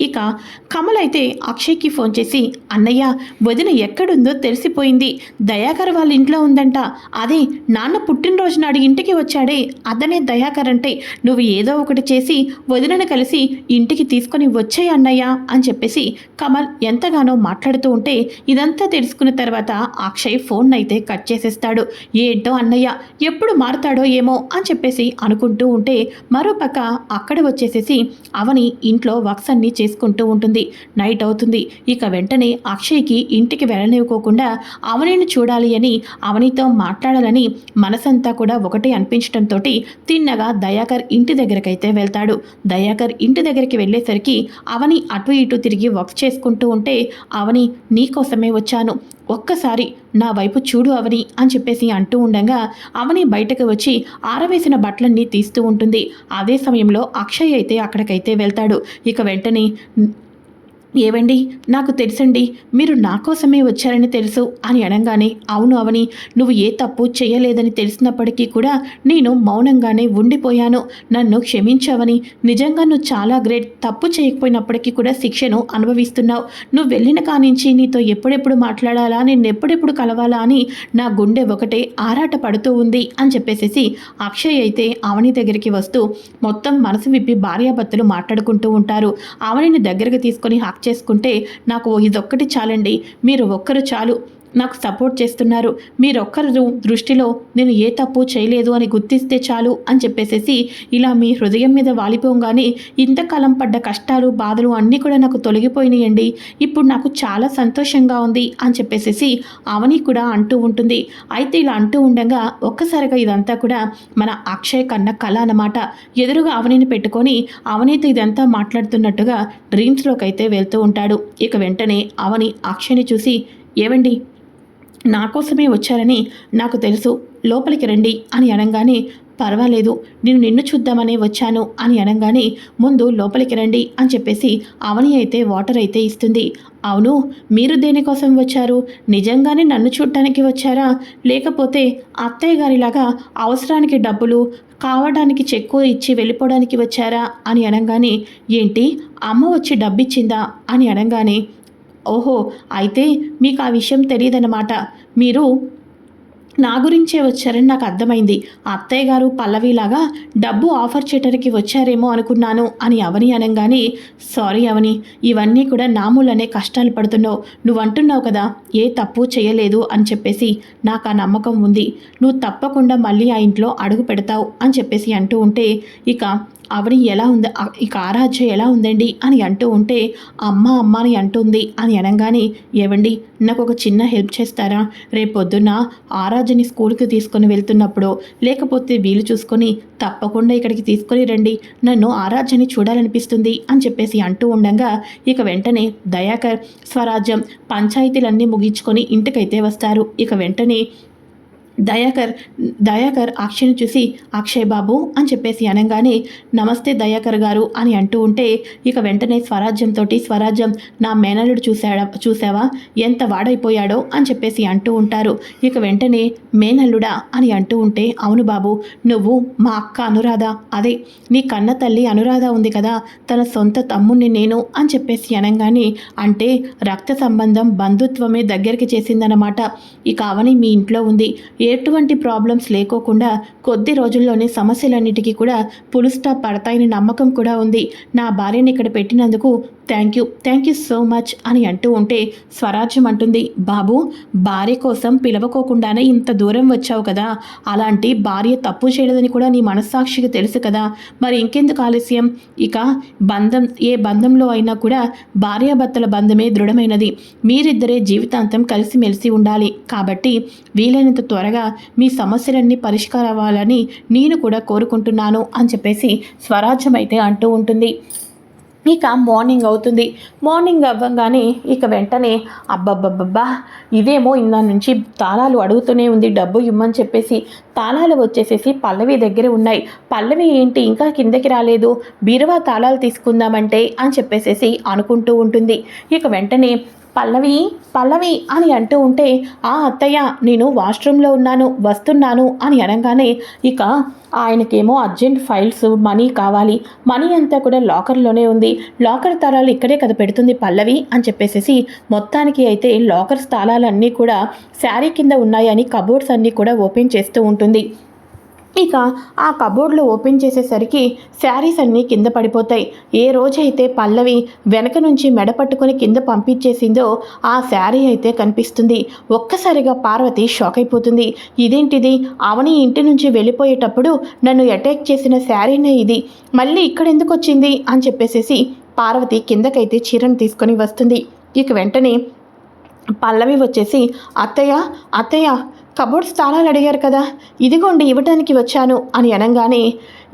ఇక కమల్ అయితే అక్షయ్కి ఫోన్ చేసి అన్నయ్య వదిన ఎక్కడుందో తెలిసిపోయింది. దయాకర్ వాళ్ళ ఇంట్లో ఉందంట. అదే నాన్న పుట్టినరోజు నాడు ఇంటికి వచ్చాడే. అతనే దయాకర్ అంటే నువ్వు ఏదో ఒకటి చేసి వదినను కలిసి ఇంటికి తీసుకొని వచ్చాయి అన్నయ్య అని చెప్పేసి కమల్ ఎంతగానో మాట్లాడుతూ ఉంటే ఇదంతా తెలుసుకున్న తర్వాత అక్షయ్ ఫోన్ అయితే కట్ చేసేస్తాడు. ఏంటో అన్నయ్య ఎప్పుడు మారుతాడో ఏమో అని చెప్పేసి అనుకుంటూ ఉంటే మరోపక్క అక్కడ వచ్చేసేసి అవని ఇంట్లో వర్క్స్ అన్ని చేసుకుంటూ ఉంటుంది. నైట్ అవుతుంది. ఇక వెంటనే అక్షయ్కి ఇంటికి వెళ్ళనివ్వకోకుండా అవనిని చూడాలి అని అవనితో మాట్లాడాలని మనసంతా కూడా ఒకటే అనిపించడంతో తిన్నగా దయాకర్ ఇంటి దగ్గరకైతే వెళ్తాడు. దయాకర్ ఇంటి దగ్గరికి వెళ్ళేసరికి అవని అటు ఇటు తిరిగి వర్క్ చేసుకుంటూ ఉంటే అవని నీకోసమే వచ్చాను. ఒక్కసారి నా వైపు చూడు అవని అని చెప్పేసి అంటూ ఉండగా అవని బయటకు వచ్చి ఆరవేసిన బట్టలన్నీ తీస్తూ ఉంటుంది. అదే సమయంలో అక్షయ్ అయితే అక్కడికైతే వెళ్తాడు. ఇక వెంటనే ఏవండి? నాకు తెలుసండి. మీరు నా కోసమే వచ్చారని తెలుసు అని అనగానే అవును అవని నువ్వు ఏ తప్పు చేయలేదని తెలిసినప్పటికీ కూడా నేను మౌనంగానే ఉండిపోయాను. నన్ను క్షమించావని నిజంగా నువ్వు చాలా గ్రేట్ తప్పు చేయకపోయినప్పటికీ కూడా శిక్షను అనుభవిస్తున్నావు. నువ్వు వెళ్ళిన కానించి నీతో ఎప్పుడెప్పుడు మాట్లాడాలా? నేను ఎప్పుడెప్పుడు కలవాలా అని నా గుండె ఒకటే ఆరాట పడుతూ ఉంది అని చెప్పేసేసి అక్షయ్ అయితే అవని దగ్గరికి వస్తూ మొత్తం మనసు విప్పి భార్యాభర్తలు మాట్లాడుకుంటూ ఉంటారు. అవనిని దగ్గరకు తీసుకొని హక్ చేసుకుంటే నాకు ఇదొక్కటి చాలండి. మీరు ఒక్కరు చాలు. నాకు సపోర్ట్ చేస్తున్నారు. మీరొక్కరు దృష్టిలో నేను ఏ తప్పు చేయలేదు అని గుర్తిస్తే చాలు అని చెప్పేసేసి ఇలా మీ హృదయం మీద వాలిపోగానే ఇంతకాలం పడ్డ కష్టాలు బాధలు అన్నీ కూడా నాకు తొలగిపోయినాయండి. ఇప్పుడు నాకు చాలా సంతోషంగా ఉంది అని చెప్పేసేసి అవని కూడా అంటూ ఉంటుంది. అయితే ఇలా అంటూ ఉండగా ఒక్కసారిగా ఇదంతా కూడా మన అక్షయ్ కన్న కళ అన్నమాట. ఎదురుగా అవనిని పెట్టుకొని అవనితో ఇదంతా మాట్లాడుతున్నట్టుగా డ్రీమ్స్లోకి అయితే వెళ్తూ ఉంటాడు. ఇక వెంటనే అవని అక్షయ్ని చూసి ఏవండి? నా కోసమే వచ్చారని నాకు తెలుసు. లోపలికి రండి అని అనగానే పర్వాలేదు నేను నిన్ను చూద్దామనే వచ్చాను అని అనగానే ముందు లోపలికి రండి అని చెప్పేసి అవని అయితే వాటర్ అయితే ఇస్తుంది. అవును మీరు దేనికోసం వచ్చారు? నిజంగానే నన్ను చూడటానికి వచ్చారా? లేకపోతే అత్తయ్య గారిలాగా అవసరానికి డబ్బులు కావడానికి చెక్కు ఇచ్చి వెళ్ళిపోవడానికి వచ్చారా? అని అనగానే ఏంటి అమ్మ వచ్చి డబ్బిచ్చిందా? అని అనగానే ఓహో అయితే మీకు ఆ విషయం తెలియదన్నమాట మీరు నా గురించే వచ్చారని నాకు అర్థమైంది. అత్తయ్య గారు పల్లవిలాగా డబ్బు ఆఫర్ చేయడానికి వచ్చారేమో అనుకున్నాను అని అవని అనగానే సారీ అవని ఇవన్నీ కూడా నామూలనే కష్టాలు పడుతున్నావు. నువ్వు అంటున్నావు కదా ఏ తప్పు చేయలేదు అని చెప్పేసి నాకు ఆ నమ్మకం ఉంది. నువ్వు తప్పకుండా మళ్ళీ ఆ ఇంట్లో అడుగు పెడతావు అని చెప్పేసి అంటూ ఉంటే ఇక ఆవిడ ఎలా ఉంది? ఇక ఆరాధ్య ఎలా ఉందండి? అని అంటూ ఉంటే అమ్మ అమ్మ అని అంటుంది. అని అనగానే ఏవండి నాకు ఒక చిన్న హెల్ప్ చేస్తారా? రేపొద్దున ఆరాధ్యని స్కూల్కి తీసుకొని వెళ్తున్నప్పుడు లేకపోతే వీలు చూసుకొని తప్పకుండా ఇక్కడికి తీసుకొని రండి. నన్ను ఆరాధ్యని చూడాలనిపిస్తుంది అని చెప్పేసి అంటూ ఉండగా ఇక వెంటనే దయాకర్ స్వరాజ్యం పంచాయతీలన్నీ ముగించుకొని ఇంటికైతే వస్తారు. ఇక వెంటనే దయాకర్ దయాకర్ అక్షయ్ని చూసి అక్షయ్ బాబు అని చెప్పేసి అనగానే నమస్తే దయాకర్ గారు అని అంటూ ఉంటే ఇక వెంటనే స్వరాజ్యంతో స్వరాజ్యం నా మేనల్లుడు చూశాడ చూసావా ఎంత వాడైపోయాడో అని చెప్పేసి అంటూ ఉంటారు. ఇక వెంటనే మేనల్లుడా అని అంటూ ఉంటే అవును బాబు నువ్వు మా అక్క అనురాధ అదే నీ కన్న తల్లి అనురాధ ఉంది కదా తన సొంత తమ్ముణ్ణి నేను అని చెప్పేసి అనగానే అంటే రక్త సంబంధం బంధుత్వమే దగ్గరికి చేసిందన్నమాట. ఇక అవని మీ ఇంట్లో ఉంది ఎటువంటి ప్రాబ్లమ్స్ లేకోకుండా కొద్ది రోజుల్లోనే సమస్యలన్నిటికీ కూడా పులుస్టాప్ పడతాయని నమ్మకం కూడా ఉంది. నా భార్యని ఇక్కడ పెట్టినందుకు thank you. Thank you so much అని అంటూ ఉంటే స్వరాజ్యం అంటుంది బాబు భార్య కోసం పిలవకోకుండానే ఇంత దూరం వచ్చావు కదా. అలాంటి భార్య తప్పు చేయలేదని కూడా నీ మనస్సాక్షికి తెలుసు కదా. మరి ఇంకెందుకు ఆలస్యం? ఇక బంధం ఏ బంధంలో అయినా కూడా భార్యాభర్తల బంధమే దృఢమైనది. మీరిద్దరే జీవితాంతం కలిసిమెలిసి ఉండాలి. కాబట్టి వీలైనంత త్వరగా మీ సమస్యలన్నీ పరిష్కారం అవ్వాలని నేను కూడా కోరుకుంటున్నాను అని చెప్పేసి స్వరాజ్యం అయితే అంటూ ఉంటుంది. ఇక మార్నింగ్ అవుతుంది. మార్నింగ్ అవ్వగానే ఇక వెంటనే అబ్బబ్బబ్బబ్బా ఇదేమో ఇందా నుంచి తాళాలు అడుగుతూనే ఉంది డబ్బు ఇమ్మని చెప్పేసి తాళాలు వచ్చేసేసి పల్లవి దగ్గర ఉన్నాయి. పల్లవి ఏంటి ఇంకా కిందకి రాలేదు? బీరువా తాళాలు తీసుకుందామంటే అని చెప్పేసేసి అనుకుంటూ ఉంటుంది. ఇక వెంటనే పల్లవి పల్లవి అని అంటూ ఉంటే ఆ అత్తయ్య నేను వాష్రూమ్లో ఉన్నాను వస్తున్నాను అని అనగానే ఇక ఆయనకేమో అర్జెంట్ ఫైల్స్ మనీ కావాలి. మనీ అంతా కూడా లాకర్లోనే ఉంది. లాకర్ తాళాలు ఇక్కడే కదా పెడుతుంది పల్లవి అని చెప్పేసేసి మొత్తానికి అయితే లాకర్ స్థానాలన్నీ కూడా శారీ కింద ఉన్నాయని కబోర్డ్స్ అన్నీ కూడా ఓపెన్ చేస్తూ ఉంటుంది. ఇక ఆ కబోర్డ్లో ఓపెన్ చేసేసరికి శారీస్ అన్నీ కింద పడిపోతాయి. ఏ రోజైతే పల్లవి వెనక నుంచి మెడ పట్టుకొని కింద పంపించేసిందో ఆ శారీ అయితే కనిపిస్తుంది. ఒక్కసారిగా పార్వతి షాక్ అయిపోతుంది. ఇదేంటిది? అవని ఇంటి నుంచి వెళ్ళిపోయేటప్పుడు నన్ను అటాక్ చేసిన శారీనే ఇది. మళ్ళీ ఇక్కడ ఎందుకు వచ్చింది? అని చెప్పేసేసి పార్వతి కిందకైతే చీరను తీసుకొని వస్తుంది. ఇక వెంటనే పల్లవి వచ్చేసి అత్తయ్య అత్తయ్య కబోర్డ్స్ స్థానాలు అడిగారు కదా ఇదిగోండి ఇవ్వటానికి వచ్చాను అని అనగానే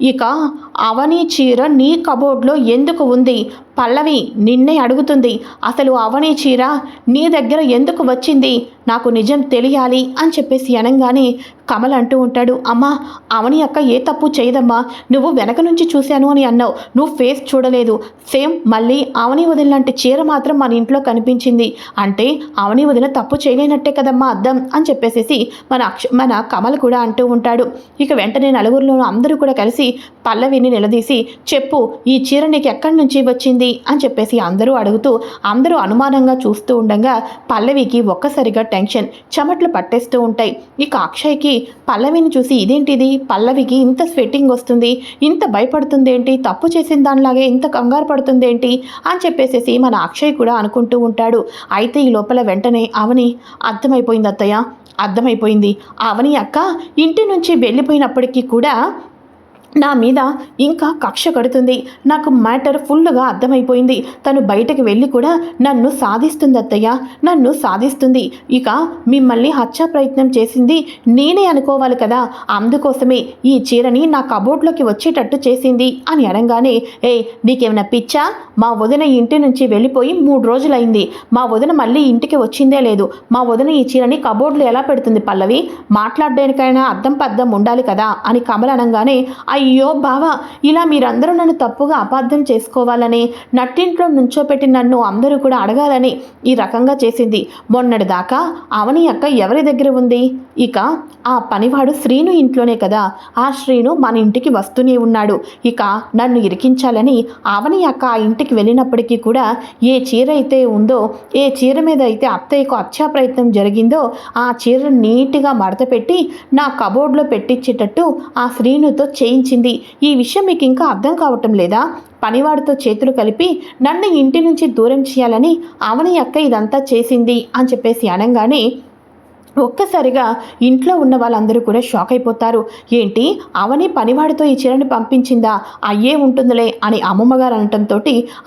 ఇక అవని చీర నీ కబోర్డ్లో ఎందుకు ఉంది? పల్లవి నిన్నే అడుగుతుంది. అసలు అవని చీర నీ దగ్గర ఎందుకు వచ్చింది? నాకు నిజం తెలియాలి అని చెప్పేసి అనగానే కమల్ అంటూ ఉంటాడు. అమ్మా అవని అక్క ఏ తప్పు చేయదమ్మా? నువ్వు వెనక నుంచి చూశాను అని అన్నావు. నువ్వు ఫేస్ చూడలేదు. సేమ్ మళ్ళీ అవని వదిన లాంటి చీర మాత్రం మన ఇంట్లో కనిపించింది. అంటే అవని వదిన తప్పు చేయలేనట్టే కదమ్మా అర్థం అని చెప్పేసేసి మన అక్ష మన కమల్ కూడా అంటూ ఉంటాడు. ఇక వెంటనే నలుగురిలో అందరూ కూడా కలిసి పల్లవిని నిలదీసి చెప్పు ఈ చీర నీకు ఎక్కడి నుంచి వచ్చింది? అని చెప్పేసి అందరూ అడుగుతూ అందరూ అనుమానంగా చూస్తూ ఉండగా పల్లవికి ఒక్కసారిగా టెన్షన్ చెమట్లు పట్టేస్తూ ఉంటాయి. ఇక అక్షయ్కి పల్లవిని చూసి ఇదేంటిది? పల్లవికి ఇంత స్వెట్టింగ్ వస్తుంది ఇంత భయపడుతుంది ఏంటి? తప్పు చేసిన దానిలాగే ఇంత కంగారు పడుతుంది ఏంటి? అని చెప్పేసేసి మన అక్షయ్ కూడా అనుకుంటూ ఉంటాడు. అయితే ఈ లోపల వెంటనే అవని అర్థమైపోయింది అత్తయ్య అర్థమైపోయింది. అవని అక్క ఇంటి నుంచి వెళ్ళిపోయినప్పటికీ కూడా నా మీద ఇంకా కక్ష కడుతుంది. నాకు మ్యాటర్ ఫుల్గా అర్థమైపోయింది. తను బయటకు వెళ్ళి కూడా నన్ను సాధిస్తుంది అత్తయ్య. నన్ను సాధిస్తుంది. ఇక మిమ్మల్ని హత్యా ప్రయత్నం చేసింది నేనే అనుకోవాలి కదా. అందుకోసమే ఈ చీరని నా కబోర్డ్లోకి వచ్చేటట్టు చేసింది అని అనగానే ఏ నీకేమైనా పిచ్చా? మా వదిన ఇంటి నుంచి వెళ్ళిపోయి మూడు రోజులైంది. మా వదిన మళ్ళీ ఇంటికి వచ్చిందే లేదు. మా వదిన ఈ చీరని కబోర్డ్లో ఎలా పెడుతుంది పల్లవి? మాట్లాడడానికైనా అద్దం పద్దం ఉండాలి కదా అని కమల అనగానే అయ్యో బావా ఇలా మీరందరూ నన్ను తప్పుగా అపార్థం చేసుకోవాలని నట్టింట్లో నుంచోపెట్టి నన్ను అందరూ కూడా అడగాలని ఈ రకంగా చేసింది. మొన్నటి దాకా అవని అక్క ఎవరి దగ్గర ఉంది? ఇక ఆ పనివాడు శ్రీను ఇంట్లోనే కదా. ఆ శ్రీను మన ఇంటికి వస్తూనే ఉన్నాడు. ఇక నన్ను ఇరికించాలని అవని అక్క ఆ ఇంటికి వెళ్ళినప్పటికీ కూడా ఏ చీర అయితే ఉందో ఏ చీర మీద అయితే అత్తయ్యకు హత్యా ప్రయత్నం జరిగిందో ఆ చీర నీట్గా మడత పెట్టి నా కబోర్డ్లో పెట్టించేటట్టు ఆ శ్రీనుతో చేయించింది ఈ విషయం మీకు ఇంకా అర్థం కావటం లేదా? పనివాడితో చేతులు కలిపి నన్ను ఇంటి నుంచి దూరం చేయాలని అవని అక్క ఇదంతా చేసింది అని చెప్పేసి అనగానే ఒక్కసారిగా ఇంట్లో ఉన్న వాళ్ళందరూ కూడా షాక్ అయిపోతారు. ఏంటి? అవని పనివాడితో ఈ చీరని పంపించిందా? అయ్యే ఉంటుందిలే అని అమ్మమ్మగారు అనటంతో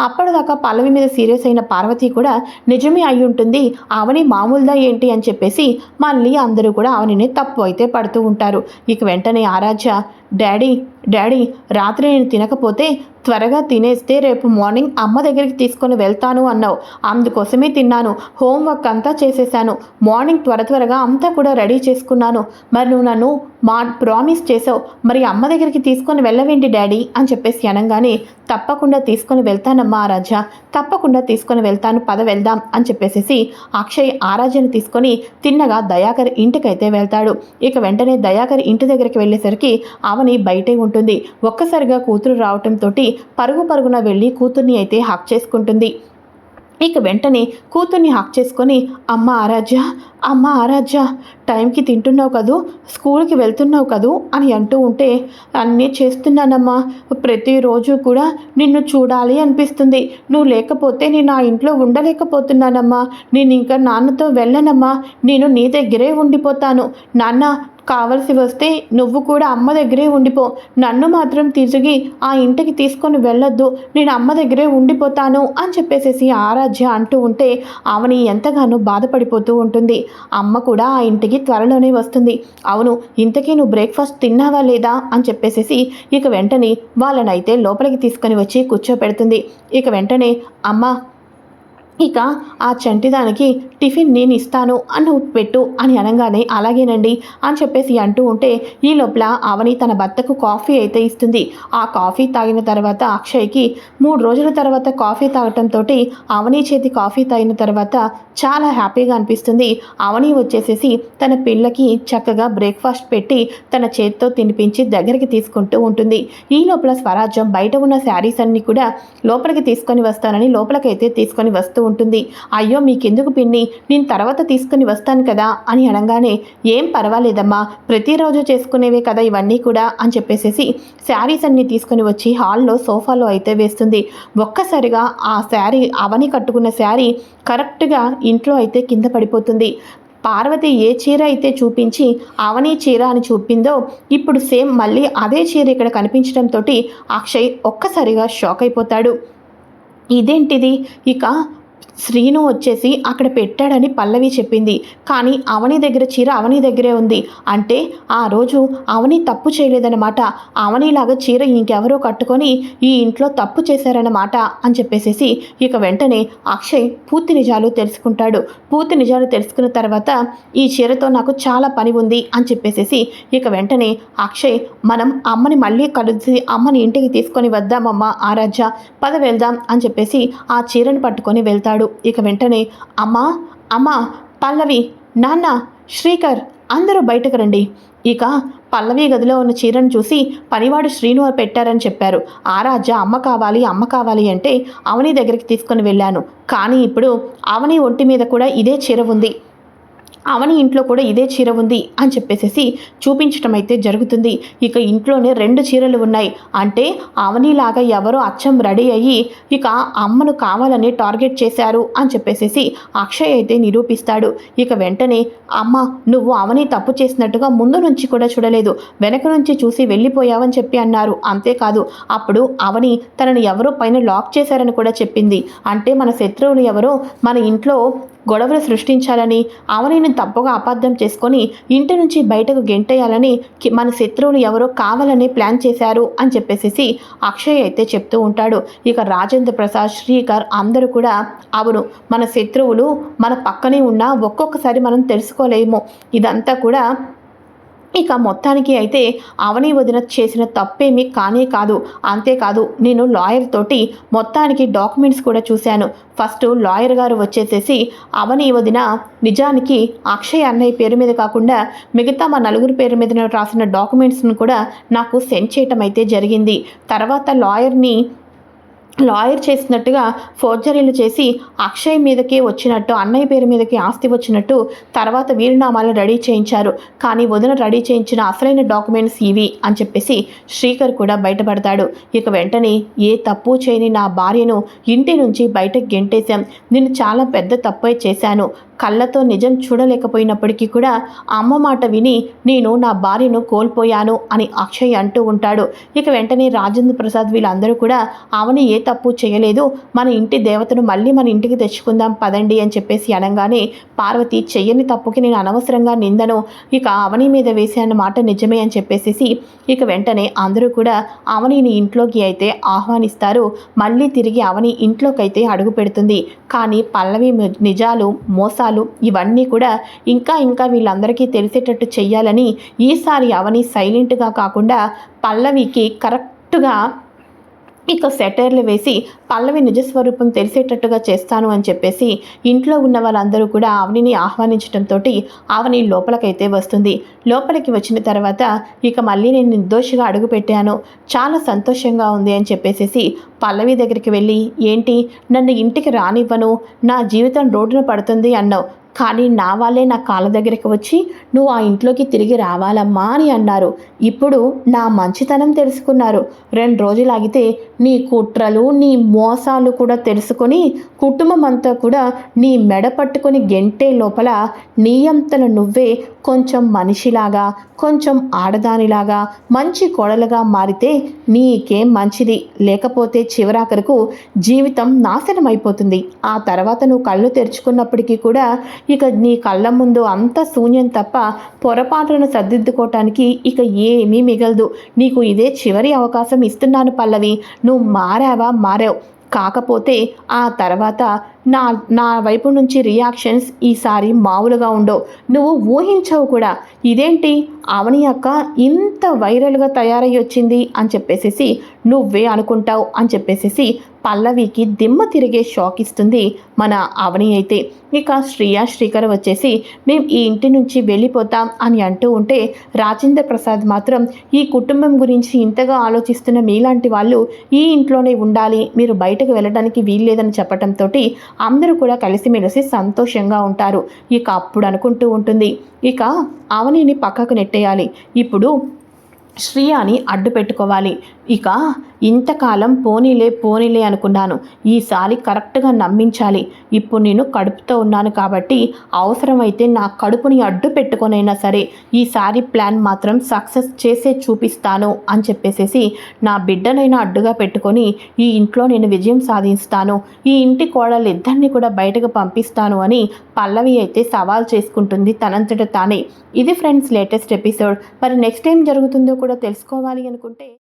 అప్పటిదాకా పల్లవి మీద సీరియస్ అయిన పార్వతి కూడా నిజమే అయి ఉంటుంది. అవని మామూలుదా ఏంటి అని చెప్పేసి మళ్ళీ అందరూ కూడా అవనిని తప్పు అయితే పడుతూ ఉంటారు. ఇక వెంటనే ఆరాధ్య డాడీ డాడీ రాత్రి నేను తినకపోతే త్వరగా తినేస్తే రేపు మార్నింగ్ అమ్మ దగ్గరికి తీసుకొని వెళ్తాను అన్నావు. అందుకోసమే తిన్నాను. హోంవర్క్ అంతా చేసేసాను మార్నింగ్ త్వర త్వరగా అంతా కూడా రెడీ చేసుకున్నాను. మరి నువ్వు నన్ను మా ప్రామిస్ చేసావు. మరి అమ్మ దగ్గరికి తీసుకొని వెళ్ళవేంటి డాడీ? అని చెప్పేసి అనగానే తప్పకుండా తీసుకొని వెళ్తానమ్మా ఆరాధ్య తప్పకుండా తీసుకొని వెళ్తాను. పద వెళ్దాం అని చెప్పేసేసి అక్షయ్ ఆరాధ్యను తీసుకొని తిన్నగా దయాకర్ ఇంటికైతే వెళ్తాడు. ఇక వెంటనే దయాకర్ ఇంటి దగ్గరికి వెళ్ళేసరికి అవని బయటే ఉంటుంది. ఒక్కసారిగా కూతురు రావటంతో పరుగు పరుగున వెళ్ళి కూతుర్ని అయితే హక్ చేసుకుంటుంది. ఇక వెంటనే కూతుర్ని హక్ చేసుకొని అమ్మ ఆరాధ్య అమ్మ ఆరాధ్య టైంకి తింటున్నావు కదూ స్కూల్కి వెళ్తున్నావు కదూ అని అంటూ ఉంటే అన్నీ చేస్తున్నానమ్మా. ప్రతిరోజు కూడా నిన్ను చూడాలి అనిపిస్తుంది. నువ్వు లేకపోతే నేను ఆ ఇంట్లో ఉండలేకపోతున్నానమ్మా. నేను ఇంకా నాన్నతో వెళ్ళనమ్మా. నేను నీ దగ్గరే ఉండిపోతాను. నాన్న కావలసి వస్తే నువ్వు కూడా అమ్మ దగ్గరే ఉండిపో. నన్ను మాత్రం తిరిగి ఆ ఇంటికి తీసుకొని వెళ్ళొద్దు. నేను అమ్మ దగ్గరే ఉండిపోతాను అని చెప్పేసేసి ఆరాధ్య అంటూ ఉంటే ఆమెని ఎంతగానో బాధపడిపోతూ ఉంటుంది. అమ్మ కూడా ఆ ఇంటికి త్వరలోనే వస్తుంది. అవును ఇంతకీ నువ్వు బ్రేక్ఫాస్ట్ తిన్నావా లేదా అని చెప్పేసేసి ఇక వెంటనే వాళ్ళనైతే లోపలికి తీసుకొని వచ్చి కూర్చోపెడుతుంది. ఇక వెంటనే అమ్మ ఇక ఆ చంటిదానికి టిఫిన్ నేను ఇస్తాను అని పెట్టు అని అనగానే అలాగేనండి అని చెప్పేసి అంటూ ఉంటే ఈ లోపల అవని తన భర్తకు కాఫీ అయితే ఇస్తుంది. ఆ కాఫీ తాగిన తర్వాత అక్షయ్కి మూడు రోజుల తర్వాత కాఫీ తాగటంతో అవని చేతి కాఫీ తాగిన తర్వాత చాలా హ్యాపీగా అనిపిస్తుంది. అవని వచ్చేసేసి తన పిల్లకి చక్కగా బ్రేక్ఫాస్ట్ పెట్టి తన చేతితో తినిపించి దగ్గరికి తీసుకుంటూ ఉంటుంది. ఈ లోపల స్వరాజ్యం బయట ఉన్న శారీస్ అన్ని కూడా లోపలికి తీసుకొని వస్తానని లోపలికైతే తీసుకొని వస్తూ ఉంటుంది. అయ్యో మీకెందుకు పిన్ని? నేను తర్వాత తీసుకుని వస్తాను కదా అని అనగానే ఏం పర్వాలేదమ్మా. ప్రతిరోజు చేసుకునేవే కదా ఇవన్నీ కూడా అని చెప్పేసేసి శారీస్ అన్ని తీసుకుని వచ్చి హాల్లో సోఫాలో అయితే వేస్తుంది. ఒక్కసారిగా ఆ శారీ అవని కట్టుకున్న శారీ కరెక్ట్గా ఇంట్లో అయితే కింద పడిపోతుంది. పార్వతి ఏ చీర అయితే చూపించి అవని చీర అని చూపిందో ఇప్పుడు సేమ్ మళ్ళీ అదే చీర ఇక్కడ కనిపించడంతో అక్షయ్ ఒక్కసారిగా షాక్ అయిపోతాడు. ఇదేంటిది? ఇక శ్రీను వచ్చేసి అక్కడ పెట్టాడని పల్లవి చెప్పింది. కానీ అవని దగ్గర చీర అవని దగ్గరే ఉంది. అంటే ఆ రోజు అవని తప్పు చేయలేదన్నమాట. అవనిలాగా చీర ఇంకెవరో కట్టుకొని ఈ ఇంట్లో తప్పు చేశారన్నమాట అని చెప్పేసేసి ఇక వెంటనే అక్షయ్ పూర్తి నిజాలు తెలుసుకుంటాడు. పూర్తి నిజాలు తెలుసుకున్న తర్వాత ఈ చీరతో నాకు చాలా పని ఉంది అని చెప్పేసేసి ఇక వెంటనే అక్షయ్ మనం అమ్మని మళ్ళీ కలిసి అమ్మని ఇంటికి తీసుకొని వద్దామమ్మ ఆరాధ్య పద వెళ్దాం అని చెప్పేసి ఆ చీరను పట్టుకొని వెళ్తాడు. ఇక వెంటనే అమ్మా అమ్మా పల్లవి నాన్న శ్రీకర్ అందరూ బయటకు రండి. ఇక పల్లవి గదిలో ఉన్న చీరను చూసి పనివాడు శ్రీను పెట్టారని చెప్పారు. ఆరాధ్య అమ్మ కావాలి అమ్మ కావాలి అంటే అవని దగ్గరికి తీసుకుని వెళ్ళాను. కానీ ఇప్పుడు అవని ఒంటి మీద కూడా ఇదే చీర ఉంది. అవని ఇంట్లో కూడా ఇదే చీర ఉంది అని చెప్పేసేసి చూపించటం అయితే జరుగుతుంది. ఇక ఇంట్లోనే రెండు చీరలు ఉన్నాయి. అంటే అవనిలాగా ఎవరో అచ్చం రెడీ అయ్యి ఇక అమ్మను కావాలని టార్గెట్ చేశారు అని చెప్పేసేసి అక్షయ్ అయితే నిరూపిస్తాడు. ఇక వెంటనే అమ్మ నువ్వు అవని తప్పు చేసినట్టుగా ముందు నుంచి కూడా చూడలేదు. వెనక నుంచి చూసి వెళ్ళిపోయావని చెప్పి అన్నారు. అంతేకాదు అప్పుడు అవని తనని ఎవరో పైన లాక్ చేశారని కూడా చెప్పింది. అంటే మన శత్రువులు ఎవరో మన ఇంట్లో గొడవలు సృష్టించాలని అవనిని తప్పుగా అపార్థం చేసుకొని ఇంటి నుంచి బయటకు గెంటేయాలని మన శత్రువులు ఎవరో కావాలని ప్లాన్ చేశారు అని చెప్పేసి అక్షయ్ అయితే చెప్తూ ఉంటాడు. ఇక రాజేంద్ర ప్రసాద్ శ్రీకర్ అందరూ కూడా అవును మన శత్రువులు మన పక్కనే ఉన్నా ఒక్కొక్కసారి మనం తెలుసుకోలేము. ఇదంతా కూడా ఇక మొత్తానికి అయితే అవని వదిన చేసిన తప్పేమీ కానే కాదు. అంతేకాదు నేను లాయర్ తోటి మొత్తానికి డాక్యుమెంట్స్ కూడా చూశాను. ఫస్ట్ లాయర్ గారు వచ్చేసేసి అవని వదిన నిజానికి అక్షయ్ అన్నయ్య పేరు మీద కాకుండా మిగతా మా నలుగురు పేరు మీద రాసిన డాక్యుమెంట్స్ను కూడా నాకు సెండ్ చేయటం అయితే జరిగింది. తర్వాత లాయర్ని లాయర్ చేసినట్టుగా ఫోర్జరీలు చేసి అక్షయ్ మీదకే వచ్చినట్టు అన్నయ్య పేరు మీదకి ఆస్తి వచ్చినట్టు తర్వాత వీరునామాలను రెడీ చేయించారు. కానీ వదిన రెడీ చేయించిన అసలైన డాక్యుమెంట్స్ ఇవి అని చెప్పేసి శ్రీకర్ కూడా బయటపడతాడు. ఇక వెంటనే ఏ తప్పు చేయని నా భార్యను ఇంటి నుంచి బయటకు గెంటేశాం. నేను చాలా పెద్ద తప్పు చేశాను. కళ్ళతో నిజం చూడలేకపోయినప్పటికీ కూడా అమ్మ మాట విని నేను నా భార్యను కోల్పోయాను అని అక్షయ్ అంటూ ఉంటాడు. ఇక వెంటనే రాజేంద్ర ప్రసాద్ వీళ్ళందరూ కూడా అవని ఏ తప్పు చేయలేదు. మన ఇంటి దేవతను మళ్ళీ మన ఇంటికి తెచ్చుకుందాం పదండి అని చెప్పేసి అనగానే పార్వతి చెయ్యని తప్పుకి నేను అనవసరంగా నిందను. ఇక అవని మీద వేసాన మాట నిజమే అని చెప్పేసి ఇక వెంటనే అందరూ కూడా అవనిని ఇంట్లోకి అయితే ఆహ్వానిస్తారు. మళ్ళీ తిరిగి అవని ఇంట్లోకి అయితే అడుగు పెడుతుంది. కానీ పల్లవి నిజాలు మోసాలు ఇవన్నీ కూడా ఇంకా ఇంకా వీళ్ళందరికీ తెలిసేటట్టు చెయ్యాలని ఈసారి అవని సైలెంట్గా కాకుండా పల్లవికి కరెక్ట్గా ఇక సెటైర్లు వేసి పల్లవి నిజస్వరూపం తెలిసేటట్టుగా చేస్తాను అని చెప్పేసి ఇంట్లో ఉన్న వాళ్ళందరూ కూడా ఆవనిని ఆహ్వానించడంతో ఆవని లోపలికైతే వస్తుంది. లోపలికి వచ్చిన తర్వాత ఇక మళ్ళీ నేను నిర్దోషిగా అడుగుపెట్టాను. చాలా సంతోషంగా ఉంది అని చెప్పేసేసి పల్లవి దగ్గరికి వెళ్ళి ఏంటి? నన్ను ఇంటికి రానివ్వను. నా జీవితం రోడ్డున పడుతుంది అన్నావు. కానీ నా వాళ్ళే నా కాళ్ళ దగ్గరికి వచ్చి నువ్వు ఆ ఇంట్లోకి తిరిగి రావాలమ్మా అని అన్నారు. ఇప్పుడు నా మంచితనం తెలుసుకున్నారు. రెండు రోజులు ఆగితే నీ కుట్రలు నీ మోసాలు కూడా తెలుసుకొని కుటుంబం అంతా కూడా నీ మెడ పట్టుకొని గెంటే లోపల నీ అంతల నువ్వే కొంచెం మనిషిలాగా కొంచెం ఆడదానిలాగా మంచి కోడలుగా మారితే నీకేం మంచిది. లేకపోతే చివరాఖరకు జీవితం నాశనం అయిపోతుంది ఆ తర్వాత నువ్వు కళ్ళు తెరుచుకున్నప్పటికీ కూడా ఇక నీ కళ్ళ ముందు అంత శూన్యం తప్ప పొరపాటును సర్దిద్దుకోవటానికి ఇక ఏమీ మిగలదు. నీకు ఇదే చివరి అవకాశం ఇస్తున్నాను పల్లవి. నువ్వు మారావా? మారావు. కాకపోతే ఆ తర్వాత నా నా వైపు నుంచి రియాక్షన్స్ ఈసారి మామూలుగా ఉండవు. నువ్వు ఊహించవు కూడా. ఇదేంటి? అవని అక్క ఇంత వైరల్గా తయారై వచ్చింది అని చెప్పేసేసి నువ్వే అనుకుంటావు అని చెప్పేసేసి పల్లవికి దిమ్మ తిరిగే షాక్ ఇస్తుంది మన అవని అయితే. ఇక శ్రీయా శ్రీకర్ వచ్చేసి మేము ఈ ఇంటి నుంచి వెళ్ళిపోతాం అని అంటూ ఉంటే రాజేంద్ర ప్రసాద్ మాత్రం ఈ కుటుంబం గురించి ఇంతగా ఆలోచిస్తున్న మీలాంటి వాళ్ళు ఈ ఇంట్లోనే ఉండాలి. మీరు బయటకు వెళ్ళడానికి వీల్లేదని చెప్పడంతో అందరూ కూడా కలిసిమెలిసి సంతోషంగా ఉంటారు. ఇక అప్పుడు అనుకుంటూ ఉంటుంది. ఇక అవనిని పక్కకు నెట్టేయాలి. ఇప్పుడు శ్రీయాని అడ్డు పెట్టుకోవాలి. ఇక ఇంతకాలం పోనీలే పోనీలే అనుకున్నాను. ఈసారి కరెక్ట్గా నమ్మించాలి. ఇప్పుడు నేను కడుపుతో ఉన్నాను కాబట్టి అవసరమైతే నా కడుపుని అడ్డు పెట్టుకొనైనా సరే ఈసారి ప్లాన్ మాత్రం సక్సెస్ చేసే చూపిస్తాను అని చెప్పేసేసి నా బిడ్డనైనా అడ్డుగా పెట్టుకొని ఈ ఇంట్లో నేను విజయం సాధిస్తాను. ఈ ఇంటి కోడలు ఇద్దరిని కూడా బయటకు పంపిస్తాను అని పల్లవి అయితే సవాల్ చేసుకుంటుంది తనంతట తానే. ఇది ఫ్రెండ్స్ లేటెస్ట్ ఎపిసోడ్. మరి నెక్స్ట్ ఏం జరుగుతుందో కూడా తెలుసుకోవాలి అనుకుంటే